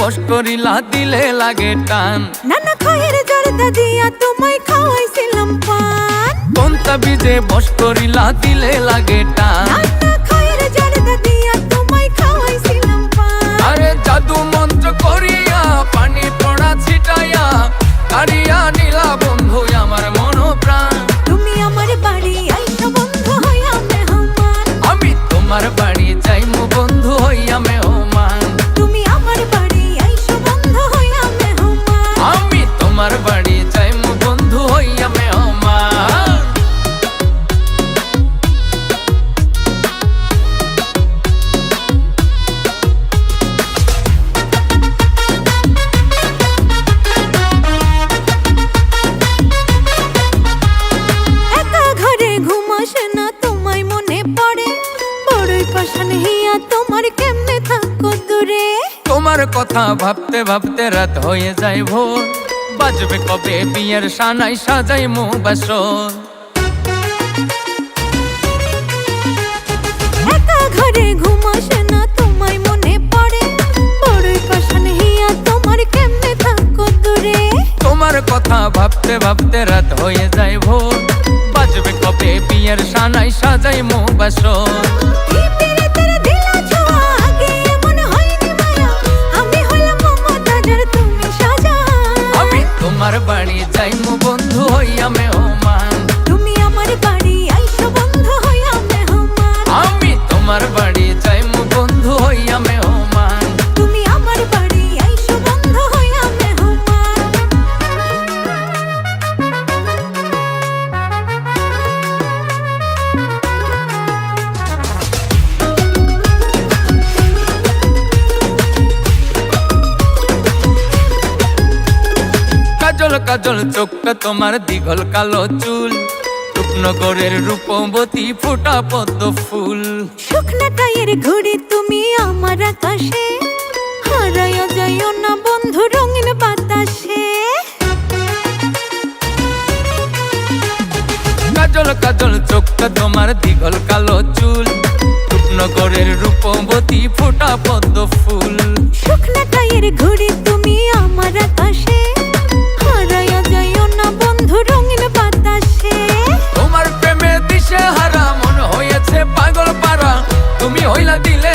বস করিলা দিলে লাগে টান। নানা খায়ের জর্দা দিয়া তোমায় খাওয়াইছিলাম পান। কোন তাবিজে বস করিলা দিলে লাগে টান। বড়ই পাশান হিয়া তোমার কেমনে থাকো দূরে? তোমার কথা ভাবতে ভাবতে রাত হয়ে যায় ভোর। বাজবে কবে বিয়ের সানাই সাজাই মু বাসর একা ঘরে ঘুমাস না তোমায় মনে পড়ে। বড়ই পাশান হিয়া তোমার কেমনে থাকো দূরে? তোমার কথা ভাবতে ভাবতে রাত হয়ে যায় ভোর। বাজবে কবে বিয়ের সানাই সাজাই মু বাসর keep it কাজল চোখটা তোমার দীঘল কালো চুল। রূপনগরের রূপবতী ফোটা পদ্ম ফুল। শুকনা টায়ের ঘুড়ি তুমি আমার আকাশে। হারাইয়া যাইও না বন্ধু রঙিন বাতাসে। কাজল কাজল চোখটা তোমার দীঘল কালো চুল। রূপনগরের রূপবতী দিলে